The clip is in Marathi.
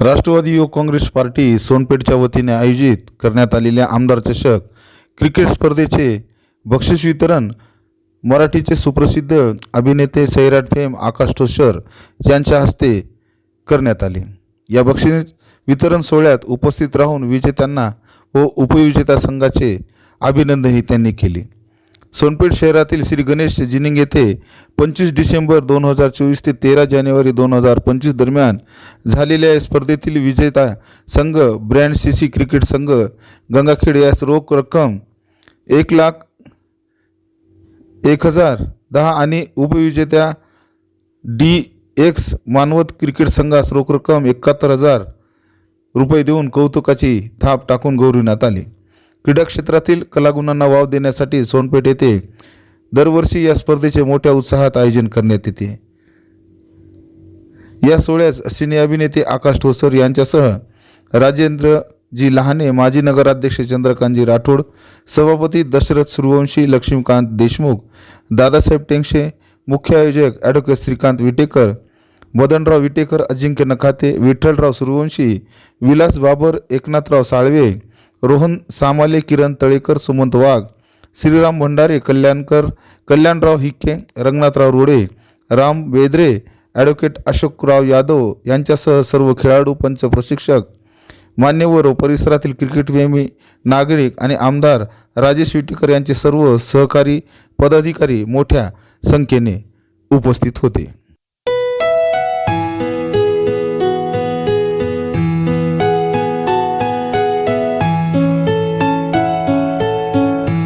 राष्ट्रवादी युवक काँग्रेस पार्टी सोनपेठच्या वतीने आयोजित करण्यात आलेल्या आमदार चषक क्रिकेट स्पर्धेचे बक्षीस वितरण मराठीचे सुप्रसिद्ध अभिनेते सैराट फेम आकाश ठोसर यांच्या हस्ते करण्यात आले. या बक्षीस वितरण सोहळ्यात उपस्थित राहून विजेत्यांना व उपविजेता संघाचे अभिनंदनही त्यांनी केले. सोनपेठ शहरातील श्री गणेश जिनिंग येथे पंचवीस डिसेंबर दोन हजार चोवीस ते तेरा जानेवारी दोन हजार पंचवीस दरम्यान झालेल्या या स्पर्धेतील विजेता संघ ब्रँड सी सी क्रिकेट संघ गंगाखेड यास रोख रक्कम एक लाख एक हजार दहा आणि उपविजेत्या डी एक्स मानवत क्रिकेट संघास रोख रक्कम एकाहत्तर हजार रुपये देऊन कौतुकाची थाप टाकून गौरविण्यात आली. क्रीडा क्षेत्रातील कलागुणांना वाव देण्यासाठी सोनपेठ येथे दरवर्षी या स्पर्धेचे मोठ्या उत्साहात आयोजन करण्यात येते. या सोहळ्यास सिने अभिनेते आकाश ठोसर यांच्यासह राजेंद्र जी लहाने माजी नगराध्यक्ष चंद्रकांतजी राठोड सभापती दशरथ सूर्यवंशी लक्ष्मीकांत देशमुख दादासाहेब टेंगशे मुख्य आयोजक ॲडव्होकेट श्रीकांत विटेकर मदनराव विटेकर अजिंक्य नखाते विठ्ठलराव सूर्यवंशी विलास बाबर एकनाथराव साळवे रोहन सामाले किरण तळेकर सुमंत वाघ श्रीराम भंडारे कल्याणकर कल्याणराव हिक्के रंगनाथराव रोडे राम बेद्रे ॲडव्होकेट अशोकराव यादव यांच्यासह सर्व खेळाडू पंच प्रशिक्षक मान्यवर व परिसरातील क्रिकेटप्रेमी नागरिक आणि आमदार राजेश विटेकर यांचे सर्व सहकारी पदाधिकारी मोठ्या संख्येने उपस्थित होते.